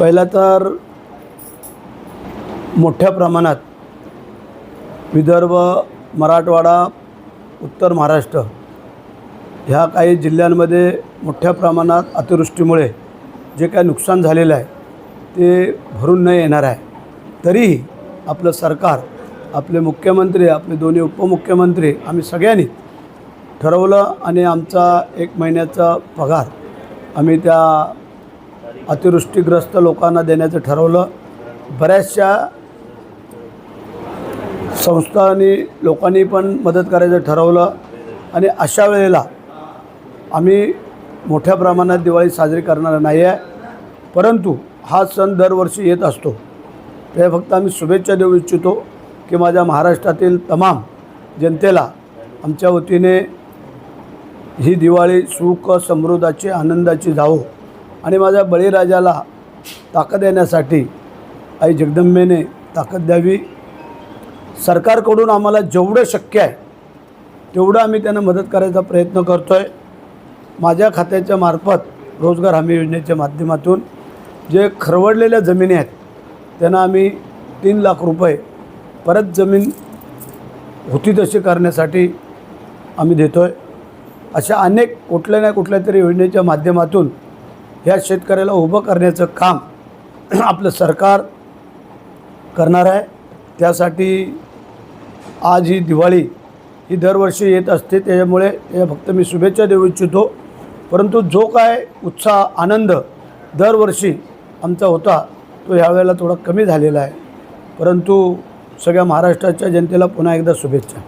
पहिला तर मोठ्या प्रमाणात विदर्भ मराठवाडा उत्तर महाराष्ट्र ह्या काही जिल्ह्यांमध्ये मोठ्या प्रमाणात अतिवृष्टीमुळे जे काय नुकसान झालेलं आहे ते भरून न येणार आहे. तरीही आपलं सरकार आपले मुख्यमंत्री आपले दोन्ही उपमुख्यमंत्री आम्ही सगळ्यांनी ठरवलं आणि आमचा एक महिन्याचा पगार आम्ही त्या अतिवृष्टीग्रस्त लोकांना देण्याचं ठरवलं. बऱ्याचशा संस्थांनी लोकांनी पण मदत करायचं ठरवलं. आणि अशा वेळेला आम्ही मोठ्या प्रमाणात दिवाळी साजरी करणार नाही आहे परंतु हा सण दरवर्षी येत असतो. ते फक्त आम्ही शुभेच्छा देऊ इच्छितो की माझ्या महाराष्ट्रातील तमाम जनतेला आमच्या वतीने ही दिवाळी सुख समृद्धाची आनंदाची जावो. आणि माझ्या बळीराजाला ताकद येण्यासाठी आई जगदंबेने ताकद द्यावी. सरकारकडून आम्हाला जेवढं शक्य आहे तेवढं आम्ही त्यांना मदत करायचा प्रयत्न करतो आहे माझ्या खात्याच्या मार्फत रोजगार हमी योजनेच्या माध्यमातून जे खरवडलेल्या जमिनी आहेत त्यांना आम्ही तीन लाख रुपये परत जमीन होती तशी करण्यासाठी आम्ही देतो आहे अशा अनेक कुठल्या ना कुठल्या तरी योजनेच्या माध्यमातून ह्या शेतकऱ्याला उभं करण्याचं काम आपलं सरकार करणार आहे. त्यासाठी आज ही दिवाळी ही दरवर्षी येत असते त्याच्यामुळे या फक्त मी शुभेच्छा देऊ इच्छितो. परंतु जो काय उत्साह आनंद दरवर्षी आमचा होता तो ह्यावेळेला थोडा कमी झालेला आहे. परंतु सगळ्या महाराष्ट्राच्या जनतेला पुन्हा एकदा शुभेच्छा.